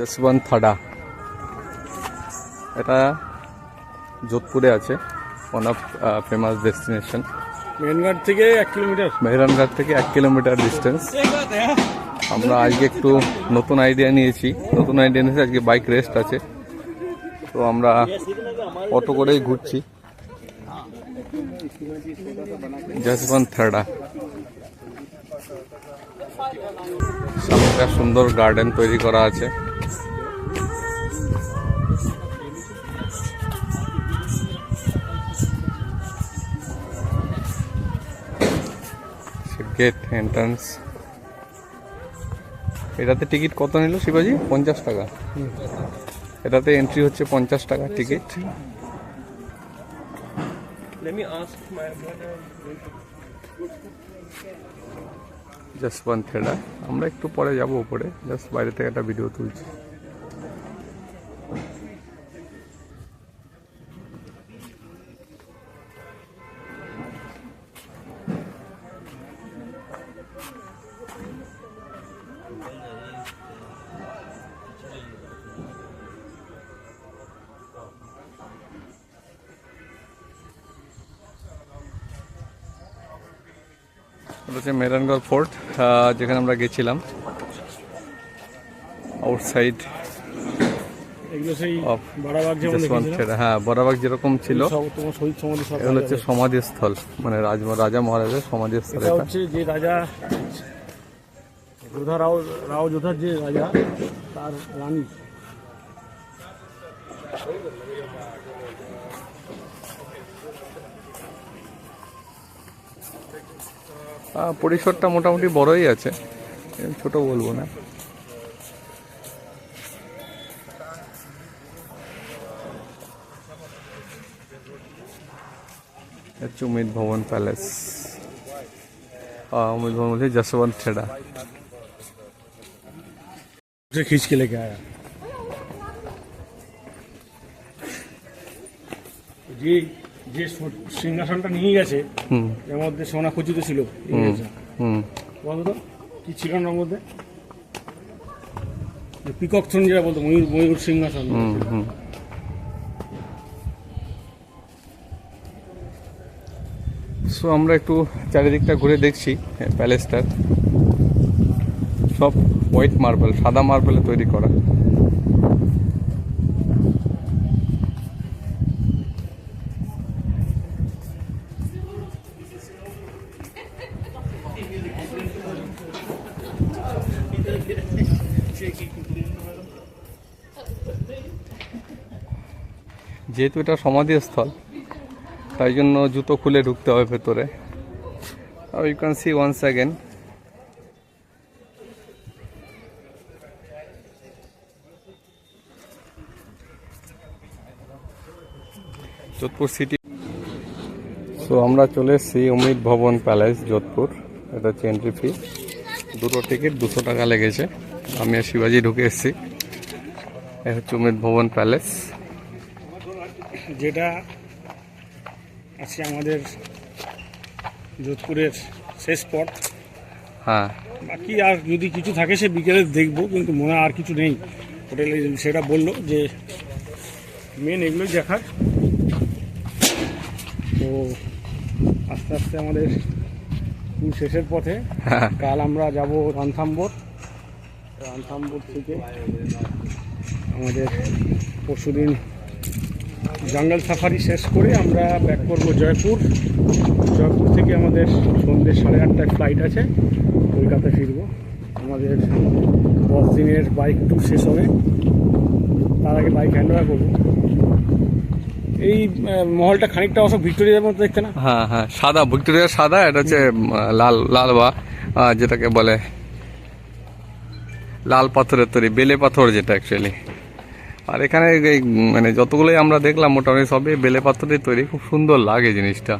যশবন্ত থাডা এটা যোধপুরে আছে ওয়ান অফ ফেমাস ডেস্টিনেশন মেনঘাট থেকে এক কিলোমিটার। মেহরানঘাট থেকে এক কিলোমিটার ডিস্টেন্স আমরা আজকে একটু নতুন আইডিয়া নিয়েছি। নতুন আইডিয়া নিয়েছি আজকে বাইক রেস্ট আছে। তো আমরা অটো করেই ঘুরছি। যশবন্ত থাডা একটা সুন্দর গার্ডেন তৈরি করা আছে। এন্ট্রান্স এটাতে টিকিট কত নিল শিবাজি? পঞ্চাশ টাকা। এটাতে এন্ট্রি হচ্ছে পঞ্চাশ টাকা ticket Let me ask my brother. Jaswant Thada আমরা একটু পরে যাব উপরে। জাস্ট বাইরে থেকে একটা ভিডিও তুলছি। এটা হচ্ছে মেরানগড় ফোর্ট যেখানে আমরা গেছিলাম। আউটসাইড হ্যাঁ বরাবাগ যেরকম ছিল এগুলো হচ্ছে সমাধিস্থল মানে রাজ রাজা মহারাজের সমাধিস্থল যে রাজা যোধা রাও রাও যোধার যে রাজা তার রানী। পরিসরটা মোটামুটি বড়ই আছে এরকম ছোট বলবো না হচ্ছে উমেদ ভবন প্যালেস उम्मीद भवन बोलते जसवंत खेड़ा उसे खींच के लेके आया যে যে সিংহাসনটা নিয়ে গেছে হুম। এর মধ্যে সোনা খচিত ছিল ইংরেজরা। হুম। বলো তো? কি ছিল না মধ্যে? যে পিকক থ্রোন যেটা বলতো ময়ূর ময়ূর সিংহাসন। হুম হুম। সো আমরা একটু চারিদিকটা ঘুরে দেখছি প্যালেসটার। সব হোয়াইট মার্বেল সাদা মার্বেলে তৈরি করা। যেহেতু এটা সমাধিস্থল, তাই জন্য জুতো খুলে ঢুকতে হবে ভেতরে। You can see once again Jodhpur city so আমরা চলে এসেছি অমিত ভবন প্যালেস যোধপুর। এটা হচ্ছে এন্ট্রি ফি দুটো টিকিট দুশো টাকা লেগেছে। আমি আর শিবাজি ঢুকে এসেছি। এটা হচ্ছে অমিত ভবন প্যালেস যেটা আছে আমাদের যোধপুরের শেষ স্পট হ্যাঁ। বাকি আর যদি কিছু থাকে সে বিকেলে দেখব কিন্তু মনে হয় আর কিছু নেই। হোটেলে সেটা বলল যে মেন এগুলোই দেখার। তো আস্তে আস্তে আমাদের ট্যুর শেষের পথে হ্যাঁ। কাল আমরা যাব রণথাম্বর রণথাম্বর থেকে আমাদের পরশুদিন জঙ্গল সাফারি শেষ করে আমরা ব্যাক করব জয়পুর। জয়পুর থেকে আমাদের সন্ধ্যে সাড়ে আটটায় ফ্লাইট আছে। কলকাতা ফিরব। আমাদের দশ দিনের বাইক ট্যুর শেষ হবে। তার আগে বাইক হ্যান্ড ওভার করব। এই মহলটা খানিকটা অবশ্য ভিক্টোরিয়ার মতো দেখতে না? হ্যাঁ হ্যাঁ সাদা, ভিক্টোরিয়া সাদা, এটা হচ্ছে লাল লাল বা যেটাকে বলে, লাল পাথরের তৈরি, বেলে পাথর যেটা অ্যাকচুয়ালি আর এখানে মানে যতগুলোই আমরা দেখলাম মোটামুটি সবই বেলে পাথরের তৈরি। খুব সুন্দর লাগে জিনিসটা।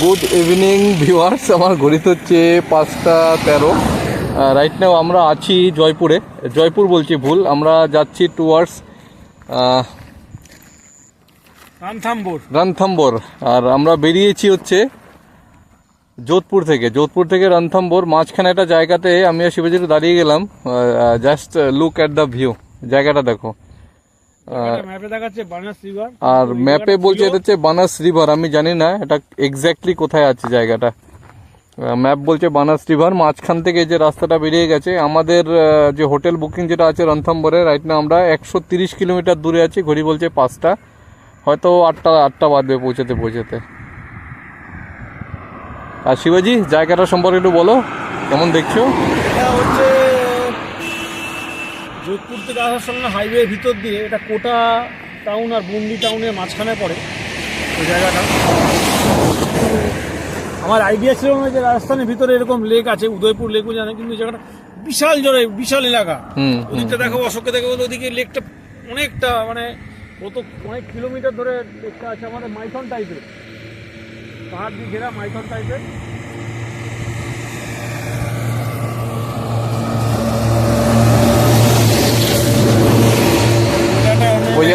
গুড ইভিনিং ভিউয়ার্স আমার ঘড়িতে হচ্ছে পাঁচটা তেরো। রাইট নাও আমরা আছি জয়পুরে। জয়পুর বলছি ভুল আমরা যাচ্ছি টুয়ার্ডস রামথাম্বর রণথম্বর আর আমরা বেরিয়েছি হচ্ছে যোধপুর থেকে। যোধপুর থেকে রণথম্বর মাঝখানে একটা জায়গাতে আমি আর শিবাজির দাঁড়িয়ে গেলাম। Just look at the view জায়গাটা দেখো ম্যাপে দেখাচ্ছে বানাস রিভার আর ম্যাপে বলছে এটা হচ্ছে বানাস রিভার আমি জানি না এটা এক্স্যাক্টলি কোথায় আছে জায়গাটা। ম্যাপ বলছে বানাস রিভার মাঝখান থেকে যে রাস্তাটা বেরিয়ে গেছে আমাদের যে হোটেল বুকিং যেটা আছে রণথম্বরে রাইট না আমরা একশো তিরিশ কিলোমিটার দূরে আছি ঘড়ি বলছে পাঁচটা। হয়তো আটটা আটটা বাজবে পৌঁছাতে পৌঁছাতে। আর শিবাজি জায়গাটা সম্পর্কে একটু বলো কেমন দেখছ? হচ্ছে যোধপুর থেকে আসার সঙ্গে হাইওয়ে ভিতর দিয়ে এটা কোটা টাউন আর বন্দি টাউনের মাঝখানে পড়ে ওই জায়গাটা। আমার আইডিয়া ছিল না যে রাজস্থানের ভিতরে এরকম লেক আছে উদয়পুর লেকও জানে কিন্তু জায়গাটা বিশাল জোরে বিশাল এলাকা। ওদিকটা দেখো অশোককে দেখো ওদিকে লেকটা অনেকটা মানে কত অনেক কিলোমিটার ধরে লেকটা আছে আমাদের মাইথন টাইপের পাহাড় দিয়ে ঘেরা মাইথন টাইপের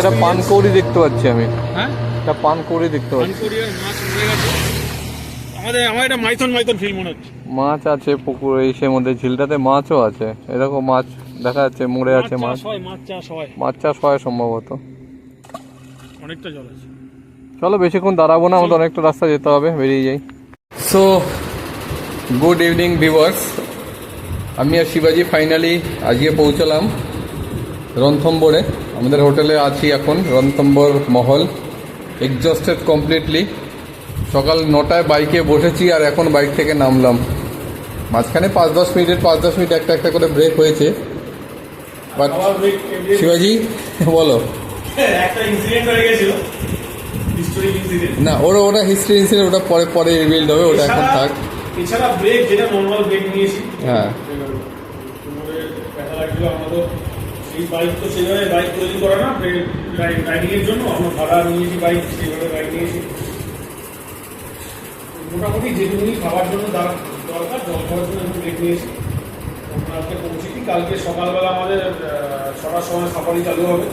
জায়গাটা পানকৌড়ি দেখতে পাচ্ছি আমি। হ্যাঁ? একটা পানকৌড়ি দেখতে পাচ্ছি। মাছ মরে গেছে। আমাদের আমার এটা মাইথন মাইথন ফিল মনে হচ্ছে। মাছ আছে পুকুর এই সে মধ্যে ঝিলটাতে মাছও আছে। এরকম মাছ দেখা যাচ্ছে মরে আছে মাছ। মাছ চাষ হয়। মাছ চাষ হয় সম্ভবত। অনেকটা জল আছে। চলো বেশিক্ষণ দাঁড়াবো না আমাদের অনেকটা রাস্তা যেতে হবে বেরিয়ে যাই। সো গুড ইভিনিং ভিভার্স আমি আর শিবাজি ফাইনালি আজকে পৌঁছলাম। রণথম্বরে। আমাদের হোটেলে আছি এখন রণথম্বর মহল। এক্সস্টেড কমপ্লিটলি সকাল নটায় বাইকে বসেছি আর এখন বাইক থেকে নামলাম। মাঝখানে পাঁচ দশ মিনিটের পাঁচ দশ মিনিট একটা একটা করে ব্রেক হয়েছে। বাট শিবাজি বলো। একটা ইনসিডেন্ট হয়ে গেছিল। না ওরা ওটা হিস্ট্রি ইনসিডেন্ট ওটা পরে পরে রিভিল্ড হবে ওটা এখন থাক। এছাড়া ব্রেক যেটা নর্মাল ব্রেক নিয়েছি। হ্যাঁ। কোমরে সেই বাইক তো সেভাবে বাইক তৈরি করে না রাইডিং এর জন্য আমরা ভাড়া নিয়েছি বাইক সেইভাবে বাইক নিয়েছি মোটামুটি যেটুকুনি খাওয়ার জন্য দর- দরকার, জল খাওয়ার জন্য একটু ব্রেক নিয়েছি আজকে পৌঁছেছি। কালকে সকালবেলা আমাদের ছটার সময় সাফারি চালু হবে।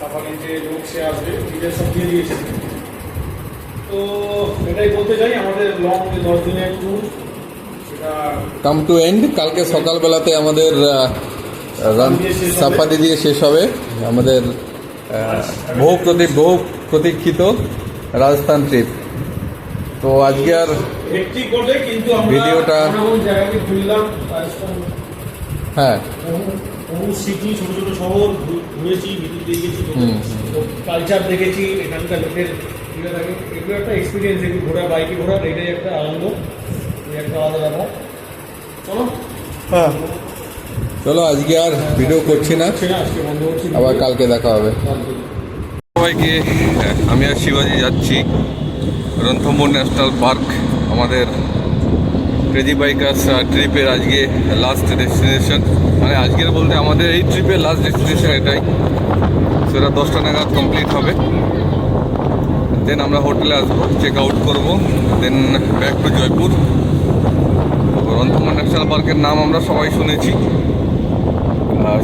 সাফারি যে লোক সে আসবে, ডিটেল সব দিয়ে দিয়েছে। তো এটাই বলতে চাই, আমাদের লং যে দশ দিনের ট্যুর সেটা কাম টু এন্ড কালকে সকালবেলাতে আমাদের রান সাফারি দিয়ে শেষ হবে। আমাদের বহু প্রতি বহু প্রতীক্ষিত রাজস্থান ট্রিপ। তো আজকে আর ভিডিওটা- হ্যাঁ। বহু- বহু সিটি ছোট ছোট শহর ঘুরেছি কালচার দেখেছি এখানকার লোকের এগুলো একটা এক্সপিরিয়েন্স এগুলো ঘোরা বাইকে ঘোরার এটাই একটা আনন্দ এই একটা আলাদা ব্যাপার। চলো। হ্যাঁ। চলো, আজকে আর ভিডিও করছি না। আবার কালকে দেখা হবে। সবাইকে, আমি আর শিবাজি যাচ্ছি। রণথম্বর ন্যাশনাল পার্ক, আমাদের ক্রেজি বাইকার্স ট্রিপের আজকে লাস্ট ডেস্টিনেশন মানে আজকের বলতে আমাদের এই ট্রিপের লাস্ট ডেস্টিনেশন এটাই। সেটা দশটা নাগাদ কমপ্লিট হবে। দেন আমরা হোটেলে আসব চেক আউট করব। Then back to Jaipur. তো রণথম্বর ন্যাশনাল পার্কের নাম আমরা সবাই শুনেছি।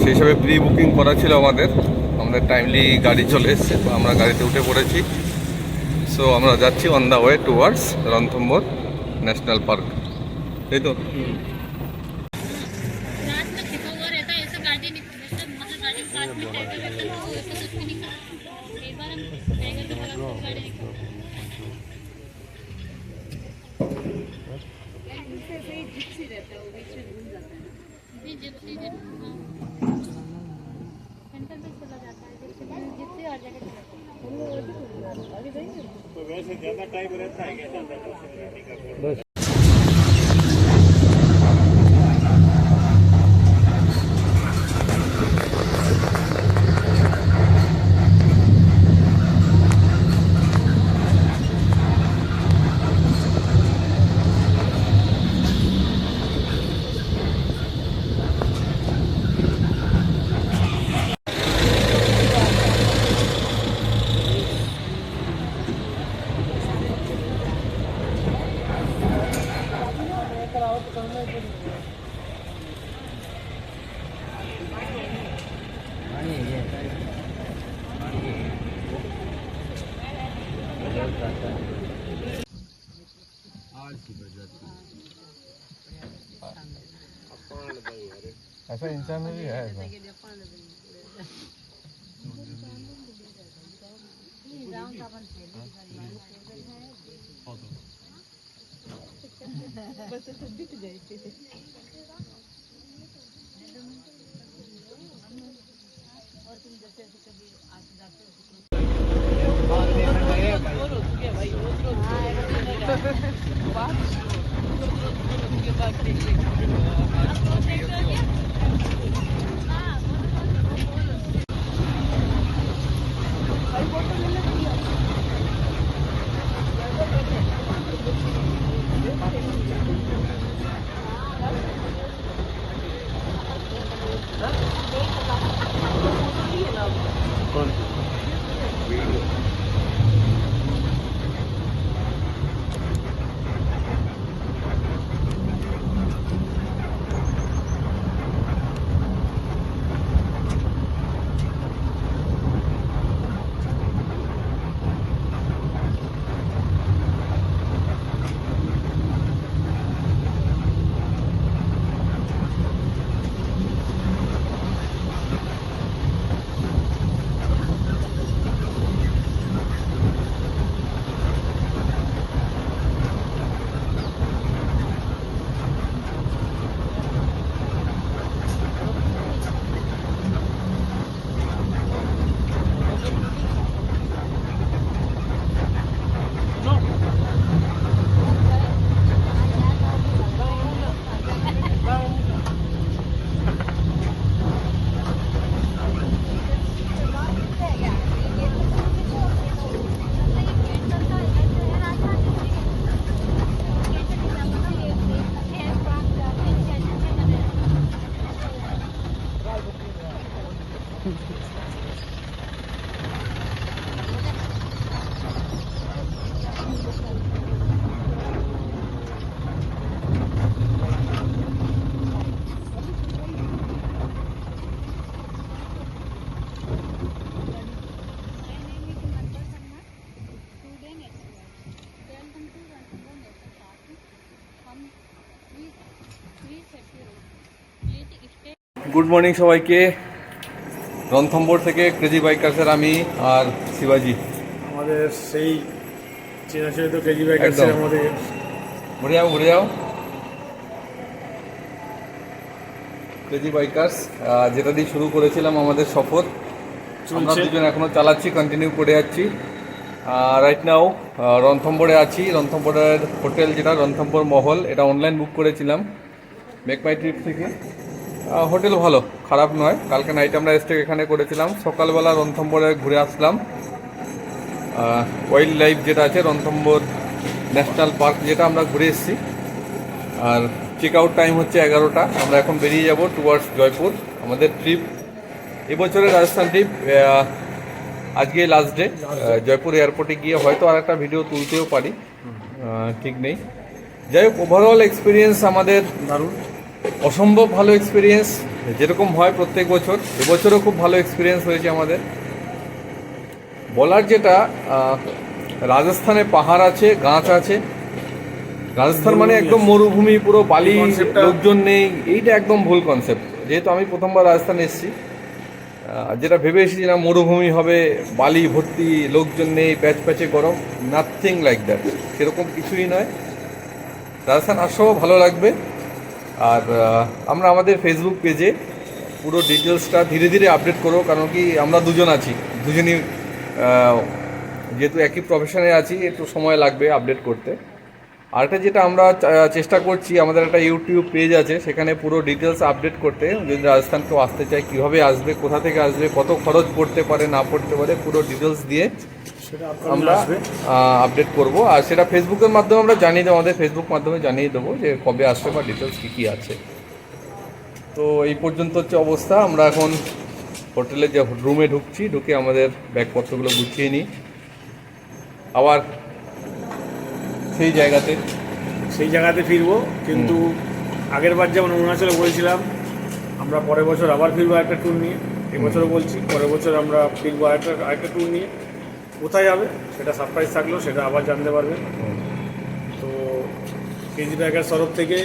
সেই হিসাবে প্রি বুকিং করা ছিল আমাদের আমাদের টাইমলি গাড়ি চলে এসছে তো আমরা গাড়িতে উঠে পড়েছি সো আমরা যাচ্ছি on the way towards Ranthambore national park তাই তো रात में बस ऐसा इंसान में भी है ऐसा बीत जाए और तुम जैसे कभी গুড মর্নিং সবাইকে। রণথম্বর থেকে ক্রেজি বাইকার্সের আমি আর শিবাজি। আমাদের সেই কেজি একদম। ব্যাগের আমাদের ঘুরে যাও ঘুরে যাও। ক্রেজি বাইকার্স যেটা দিয়ে শুরু করেছিলাম আমাদের সফর। আমরা দুজন এখনও চালাচ্ছি কন্টিনিউ করে যাচ্ছি। রাইট নাও রণথম্বরে আছি। রণথম্বরের হোটেল যেটা রণথম্বর মহল এটা অনলাইন বুক করেছিলাম। মেক মাই ট্রিপ থেকে। হোটেল ভালো খারাপ নয়। কালকে নাইট আমরা স্টে এখানে করেছিলাম। সকালবেলা রণথম্বরে ঘুরে আসলাম। ওয়াইল্ড লাইফ যেটা আছে রণথম্বর ন্যাশনাল পার্ক যেটা আমরা ঘুরে এসেছি। আর চেক আউট টাইম হচ্ছে এগারোটা। আমরা এখন বেরিয়ে যাব টুয়ার্ডস জয়পুর। আমাদের ট্রিপ এবছরের রাজস্থান ট্রিপ আজকে লাস্ট ডে জয়পুর এয়ারপোর্টে গিয়ে হয়তো আর একটা ভিডিও তুলতেও পারি। ঠিক নেই। যাই হোক ওভারঅল এক্সপিরিয়েন্স আমাদের দারুণ। অসম্ভব ভালো এক্সপিরিয়েন্স যেরকম হয় প্রত্যেক বছর। এবছরও খুব ভালো এক্সপিরিয়েন্স হয়েছে আমাদের। বলার যেটা রাজস্থানে পাহাড় আছে গাছ আছে। রাজস্থান মানে একদম মরুভূমি পুরো বালি লোকজন নেই এইটা একদম ভুল কনসেপ্ট যেহেতু আমি প্রথমবার রাজস্থানে এসেছি যেটা ভেবে এসেছি না মরুভূমি হবে বালি ভর্তি লোকজন নেই প্যাচ প্যাচে গরম নাথিং লাইক দ্যাট সেরকম কিছুই নয়। রাজস্থান আসো ভালো লাগবে। আর আমরা আমাদের ফেসবুক পেজে পুরো ডিটেলসটা ধীরে ধীরে আপডেট করব, কারণ কি আমরা দুজন আছি, দুজনই যেহেতু একই প্রফেশনে আছি, একটু সময় লাগবে আপডেট করতে। আরেকটা যেটা আমরা চেষ্টা করছি, আমাদের একটা ইউটিউব পেজ আছে, সেখানে পুরো ডিটেলস আপডেট করতে, যদি রাজস্থান কেউ আসতে চায়, কীভাবে আসবে, কোথা থেকে আসবে, কত খরচ পড়তে পারে, না পড়তে পারে, পুরো ডিটেলস দিয়ে আমরা আপডেট করব। আর সেটা ফেসবুকের মাধ্যমে আমরা জানিয়ে দেবো আমাদের ফেসবুক মাধ্যমে জানিয়ে দেবো যে কবে আসবে বা ডিটেলস কী কী আছে। তো এই পর্যন্ত হচ্ছে অবস্থা। আমরা এখন হোটেলে যে রুমে ঢুকছি ঢুকে আমাদের ব্যাগপত্রগুলো গুছিয়ে নিই। আবার সেই জায়গাতে সেই জায়গাতে ফিরবো কিন্তু আগের বার যেমন অরুণাচলে বলছিলাম আমরা পরের বছর আবার ফিরবো একটা ট্যুর নিয়ে। এবছরও বলছি পরের বছর আমরা ফিরবো আরেকটা আরেকটা ট্যুর নিয়ে। কোথায় যাবে সেটা সারপ্রাইজ থাকল সেটা আবার জানতে পারবে। তো কেজি ব্যাগের তরফ থেকে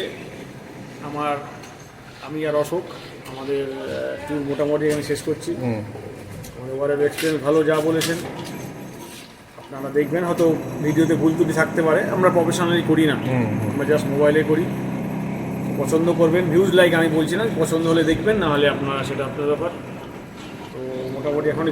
আমার আমি আর অশোক আমাদের ট্যুর মোটামুটি আমি শেষ করছি। আমাদের ওয়ারের এক্সপিরিয়েন্স ভালো যা বলেছেন আপনারা দেখবেন হয়তো ভিডিওতে ভুল ত্রুটি থাকতে পারে আমরা প্রফেশনালি করি না। আমরা জাস্ট মোবাইলে করি। পছন্দ করবেন ভিউজ লাইক আমি বলছি না পছন্দ হলে দেখবেন না হলে আপনারা সেটা আপনার ব্যাপার। তো মোটামুটি এখন